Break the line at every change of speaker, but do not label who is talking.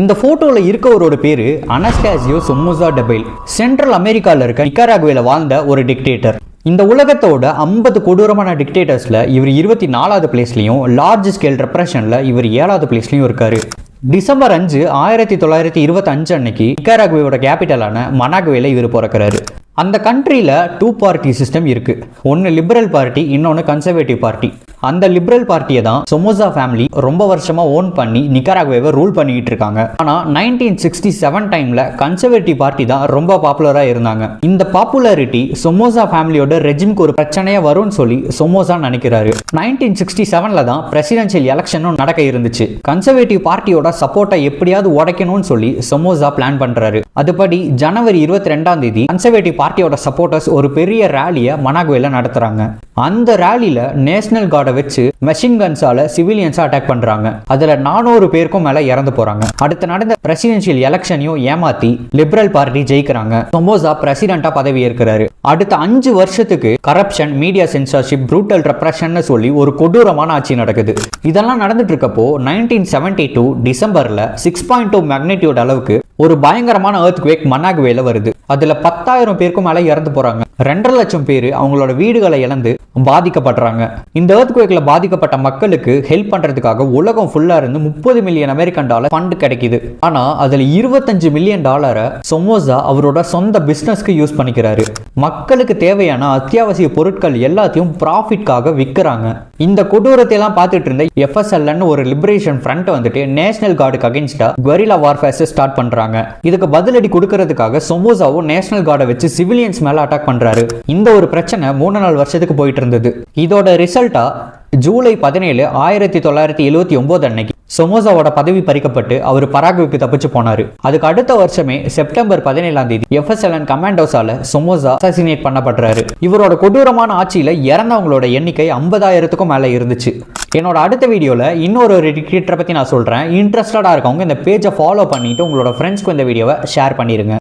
இந்த போட்டோல இருக்கவரோட பேரு அனஸ்டாசியோ சொமுசா டபைல். சென்ட்ரல் அமெரிக்கால இருக்க நிக்காராகுவேல வாழ்ந்த ஒரு டிக்டேட்டர் இந்த உலகத்தோட ஐம்பது கொடூரமான டிக்டேட்டர்ஸ்ல இவர் இருபத்தி நாலாவது பிளேஸ்லயும் லார்ஜ் ஸ்கேல் ரெப்ரஷன்ல இவர் ஏழாவது பிளேஸ்லயும் இருக்காரு. டிசம்பர் அஞ்சு ஆயிரத்தி தொள்ளாயிரத்தி இருபத்தி அஞ்சு அன்னைக்கு நிக்காராகுவேயோட கேபிட்டலான மனாகுவேல இவர் பிறக்கிறாரு. அந்த கண்ட்ரியில் டூ பார்ட்டி சிஸ்டம் இருக்குது ஒன்று லிபரல் பார்ட்டி இன்னொன்று கன்சர்வேட்டிவ் பார்ட்டி அந்த லிபரல் பார்ட்டியை தான் சொமோசா ஃபேமிலி ரொம்ப வருஷமா ஓன் பண்ணி நிக்கராகுவேவை ரூல் பண்ணிக்கிட்டு இருக்காங்க. ஆனால் நைன்டீன் சிக்ஸ்டி செவன் டைமில் கன்சர்வேட்டிவ் பார்ட்டி தான் ரொம்ப பாப்புலராக இருந்தாங்க. இந்த பாப்புலாரிட்டி சொமோசா ஃபேமிலியோட ரெஜிம்க்கு ஒரு பிரச்சனையா வரும்னு சொல்லி சொமோசா நினைக்கிறாரு. நைன்டீன் சிக்ஸ்டி செவனில் தான் பிரசிடென்ஷியல் எலெக்ஷனும் நடக்க இருந்துச்சு. கன்சர்வேட்டிவ் பார்ட்டியோட சப்போர்ட்டை எப்படியாவது உடைக்கணும்னு சொல்லி சொமோசா பிளான் பண்றாரு. அதுபடி ஜனவரி இருபத்தி ரெண்டாம் தேதி கன்சர்வேட்டிவ் பார்ட்டியோட சப்போர்ட்டர்ஸ் ஒரு பெரிய ரேலியை மனாகுவேல நடத்துறாங்க. அந்த ரேலியில நேஷனல் கார்டை வச்சு மெஷின் கன்ஸால சிவிலியன்ஸை அட்டாக் பண்றாங்க. அதுல நானூறு பேருக்கும் மேல இறந்து போறாங்க. அடுத்து நடந்த பிரசிடென்ஷியல் எலெக்ஷனையும் ஏமாத்தி லிபரல் பார்ட்டி ஜெயிக்கிறாங்க. சொமோசா பிரசிடென்டா பதவி ஏற்கிறாரு. அடுத்த அஞ்சு வருஷத்துக்கு corruption media censorship brutal repression சொல்லி ஒரு கொடூரமான ஆட்சி நடக்குது. இதெல்லாம் நடந்துட்டு இருக்கப்போ நைன்டீன் செவன்டி டூ டிசம்பர்ல சிக்ஸ் பாயிண்ட் டூ மேக்னிடியூட் அளவுக்கு ஒரு பயங்கரமான அர்த் குவேக் மன்னாகுவேல வருது. அதுல பத்தாயிரம் பேருக்கும் மேல இறந்து போறாங்க. ரெண்டரை லட்சம் பேர் அவங்களோட வீடுகளை இழந்து பாதிக்கப்படுறாங்க இந்த எர்த் குவேக்ல பாதிக்கப்பட்ட மக்களுக்கு ஹெல்ப் பண்றதுக்காக உலகம் ஃபுல்லா இருந்து முப்பது மில்லியன் அமெரிக்கன் டாலர் ஃபண்ட் கிடைக்குது. ஆனா அதுல இருபத்தஞ்சு மில்லியன் டாலரை சொமோசா அவரோட சொந்த பிசினஸ்க்கு யூஸ் பண்ணிக்கிறாரு. மக்களுக்கு தேவையான அத்தியாவசிய பொருட்கள் எல்லாத்தையும் ப்ராஃபிட்காக விற்கிறாங்க. இந்த கொடூரத்தை எல்லாம் பார்த்துட்டு இருந்த எஃப்எஸ்எல்னு ஒரு லிபரேஷன் ஃப்ரண்ட் வந்துட்டு நேஷனல் கார்டுக்கு அகேன்ஸ்டா கொரிலா வார்ஃபேர்ஸ் ஸ்டார்ட் பண்றாங்க. இதுக்கு பதிலடி கொடுக்கறதுக்காக சொமோசாவும் நேஷனல் கார்டை வச்சு சிவிலியன்ஸ் மேல அட்டாக் பண்றாரு. இந்த ஒரு பிரச்சனை மூணு நாலு வருஷத்துக்கு போயிட்டு இருந்தது இதோட ரிசல்ட்டா ஜூலை பதினேழு ஆயிரத்தி தொள்ளாயிரத்தி எழுவத்தி ஒன்பது அன்னைக்கு சொமோசாவோட பதவி பறிக்கப்பட்டு அவர் பராகுவுக்கு தப்பிச்சு போனாரு. அதுக்கு அடுத்த வருஷமே செப்டம்பர் பதினேழாம் தேதி எஃப்எஸ்எல்என் கமாண்டோஸால சொமோசா அசாசினேட் பண்ணப்படுறாரு. இவரோட கொடூரமான ஆட்சியில இறந்தவங்களோட எண்ணிக்கை ஐம்பதாயிரத்துக்கும் மேல இருந்துச்சு. என்னோட அடுத்த வீடியோவில் இன்னொரு ஒரு டிக்டேட்டரை பற்றி நான் சொல்கிறேன் இன்ட்ரெஸ்டடாக இருக்கவங்க இந்த பேஜை ஃபாலோ பண்ணிட்டு உங்களோட ஃப்ரெண்ட்ஸ்க்கு இந்த வீடியோவை ஷேர் பண்ணிடுங்க